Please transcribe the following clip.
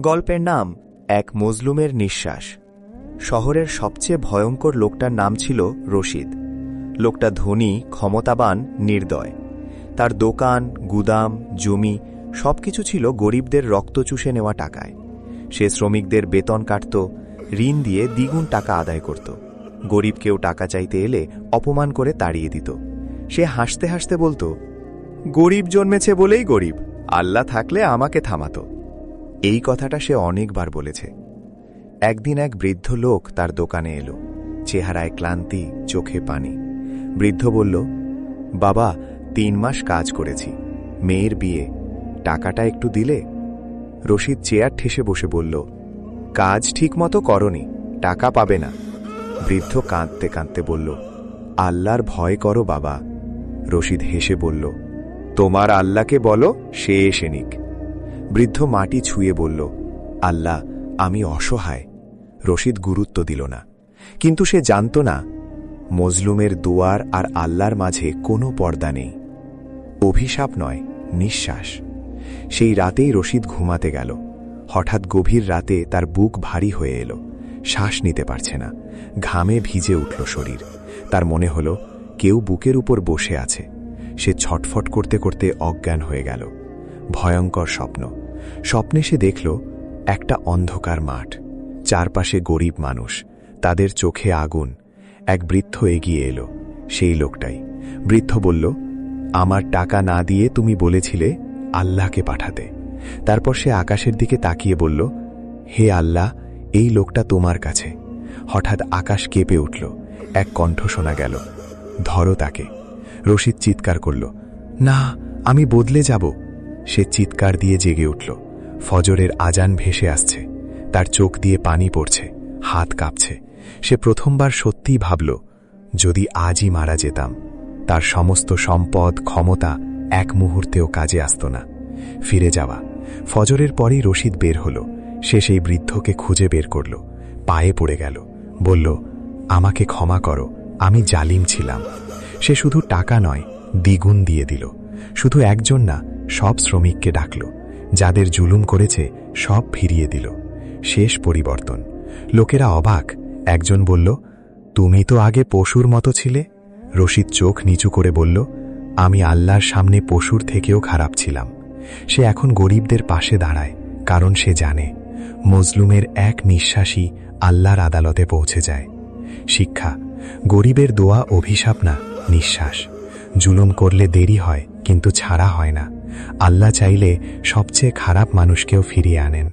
গল্পের নাম এক মজলুমের নিঃশ্বাস। শহরের সবচেয়ে ভয়ঙ্কর লোকটার নাম ছিল রশিদ। লোকটা ধনী, ক্ষমতাবান, নির্দয়। তার দোকান, গুদাম, জমি সবকিছু ছিল গরিবদের রক্ত চুষে নেওয়া টাকায়। সে শ্রমিকদের বেতন কাটত, ঋণ দিয়ে দ্বিগুণ টাকা আদায় করত। গরিব কেউ টাকা চাইতে এলে অপমান করে তাড়িয়ে দিত। সে হাসতে হাসতে বলতো, গরিব জন্মেছে বলেই গরিব। আল্লাহ থাকলে আমাকে থামাতো। এই কথাটা সে অনেকবার বলেছে। একদিন এক বৃদ্ধ লোক তার দোকানে এলো। চেহারায় ক্লান্তি, চোখে পানি। বৃদ্ধ বলল, বাবা, তিন মাস কাজ করেছি। মেয়ের বিয়ে। টাকাটা একটু দিলে? রশিদ চেয়ার ঠেসে বসে বলল, কাজ ঠিকমতো করনি, টাকা পাবে না। বৃদ্ধ কাঁদতে কাঁদতে বলল, আল্লাহর ভয় করো বাবা। রশিদ হেসে বলল, তোমার আল্লাহকে বলো, সে এসে নিক। বৃদ্ধ মাটি ছুঁয়ে বলল, আল্লাহ, আমি অসহায়। রশিদ গুরুত্ব দিল না। কিন্তু সে জানত না, মজলুমের দুয়ার আর আল্লাহর মাঝে কোনো পর্দা নেই। অভিশাপ নয়, নিঃশ্বাস। সেই রাতেই রশিদ ঘুমাতে গেল। হঠাৎ গভীর রাতে তার বুক ভারী হয়ে এলো। শ্বাস নিতে পারছে না। ঘামে ভিজে উঠল শরীর। তার মনে হল, কেউ বুকের উপর বসে আছে। সে ছটফট করতে করতে অজ্ঞান হয়ে গেল। ভয়ঙ্কর স্বপ্ন। স্বপ্নে সে দেখল একটা অন্ধকার মাঠ। চারপাশে গরিব মানুষ, তাদের চোখে আগুন। এক বৃদ্ধ এগিয়ে এলো, সেই লোকটাই। বৃদ্ধ বলল, আমার টাকা না দিয়ে তুমি বলেছিলে আল্লাহকে পাঠাতে। তারপর সে আকাশের দিকে তাকিয়ে বলল, হে আল্লাহ, এই লোকটা তোমার কাছে। হঠাৎ আকাশ কেঁপে উঠল, এক কণ্ঠ শোনা গেল। ধরো তাকে। রশিদ চিৎকার করল, না, আমি বদলে যাব। সে চিৎকার দিয়ে জেগে উঠল। ফজরের আজান ভেসে আসছে। তার চোখ দিয়ে পানি পড়ছে, হাত কাঁপছে। সে প্রথমবার সত্যিই ভাবল, যদি আজই মারা যেতাম, তার সমস্ত সম্পদ, ক্ষমতা এক মুহূর্তেও কাজে আসত না। ফিরে যাওয়া। ফজরের পরেই রশিদ বের হল। সে সেই বৃদ্ধকে খুঁজে বের করল। পায়ে পড়ে গেল। বলল, আমাকে ক্ষমা করো, আমি জালিম ছিলাম। সে শুধু টাকা নয়, দ্বিগুণ দিয়ে দিল। শুধু একজন না সব শ্রমিককে ডাকল, যাদের জুলুম করেছে সব ফিরিয়ে দিল। শেষ পরিবর্তন। লোকেরা অবাক। একজন বলল, তুমি তো আগে পশুর মতো ছিলে? রশিদ চোখ নিচু করে বলল, আমি আল্লাহর সামনে পশুর থেকেও খারাপ ছিলাম। সে এখন গরিবদের পাশে দাঁড়ায়, কারণ সে জানে, মজলুমের এক নিঃশ্বাসই আল্লাহর আদালতে পৌঁছে যায়। শিক্ষা, গরিবের দোয়া অভিশাপ না, নিঃশ্বাস। জুলুম করলে দেরি হয়, কিন্তু ছাড়া হয় না। আল্লাহ চাইলে সবচেয়ে খারাপ মানুষকেও ফিরিয়ে আনেন।